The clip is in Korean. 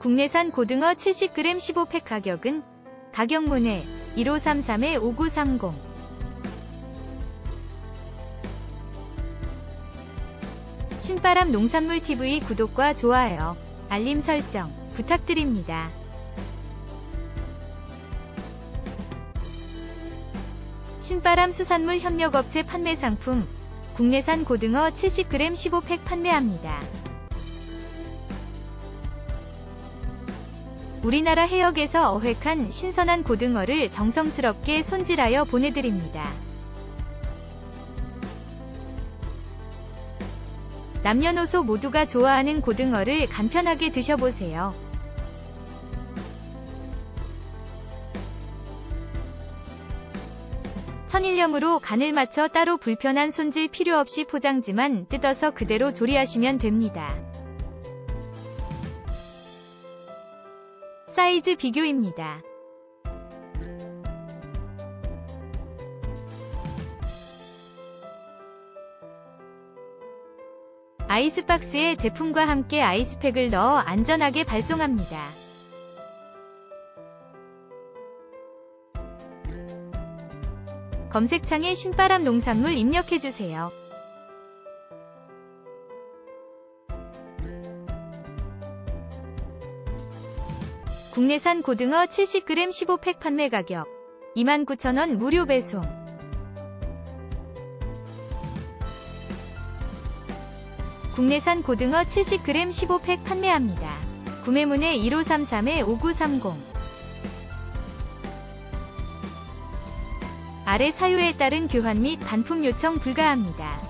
국내산 고등어 70g 15팩 가격은 가격문의 1533-5930 신바람 농산물 TV 구독과 좋아요, 알림 설정 부탁드립니다. 신바람 수산물 협력업체 판매 상품 국내산 고등어 70g 15팩 판매합니다. 우리나라 해역에서 어획한 신선한 고등어를 정성스럽게 손질하여 보내드립니다. 남녀노소 모두가 좋아하는 고등어를 간편하게 드셔보세요. 천일염으로 간을 맞춰 따로 불편한 손질 필요 없이 포장지만 뜯어서 그대로 조리하시면 됩니다. 사이즈 비교입니다. 아이스박스에 제품과 함께 아이스팩을 넣어 안전하게 발송합니다. 검색창에 신바람 농산물 입력해주세요. 국내산 고등어 70g 15팩 판매 가격 29,000원 무료 배송 국내산 고등어 70g 15팩 판매합니다. 구매문의 1533-5930 아래 사유에 따른 교환 및 반품 요청 불가합니다.